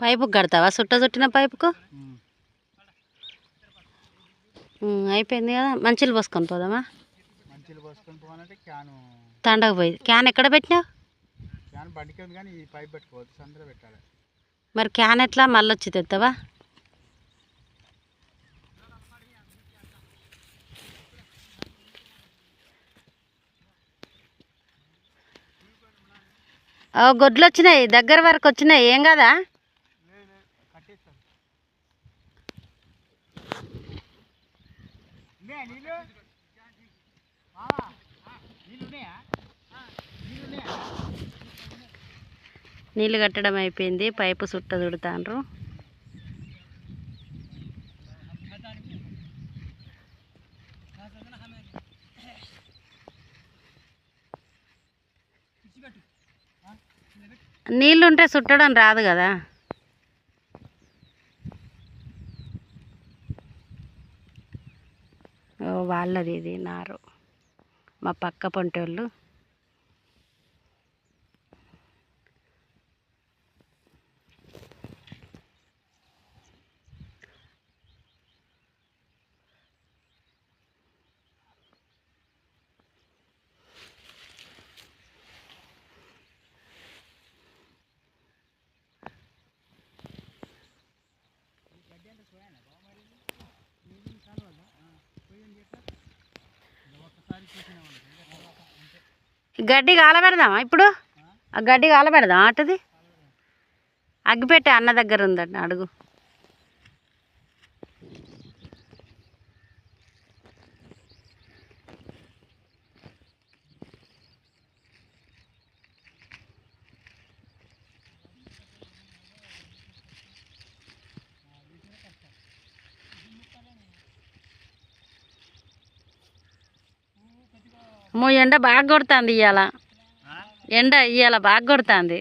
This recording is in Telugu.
పైపుకి కడతావా? చుట్ట చుట్టిన పైపుకు? అయిపోయింది కదా. మంచిలు పోసుకొని పోదామా? తండకు పోయి క్యాన్ ఎక్కడ పెట్టినావు? మరి క్యాన్ ఎట్లా? మళ్ళీ వచ్చి తెస్తావా ఓ గొడ్లు వచ్చినాయి. దగ్గర వరకు వచ్చినాయి. ఏం కదా? కట్టేస్తాను నీళ్ళు? నీళ్ళు ఉన్నాయా నీళ్ళు ఉన్నాయా నీళ్ళు కట్టడం అయిపోయింది పైపు చుట్ట చుడతాండ్రు నీళ్ళుంటే చుట్టడం రాదు కదా. వాళ్ళది ఇది నారు. మా పక్క పొంటోళ్ళు గడ్డి కాలబెడదామా ఇప్పుడు? ఆ గడ్డి కాలబెడదాం అటుది అగ్గిపెట్టే అన్న దగ్గర ఉందండి అడుగు. మో ఎండ బాగా కొడుతుంది ఇవాళ ఎండ ఇవాళ బాగా కొడుతుంది.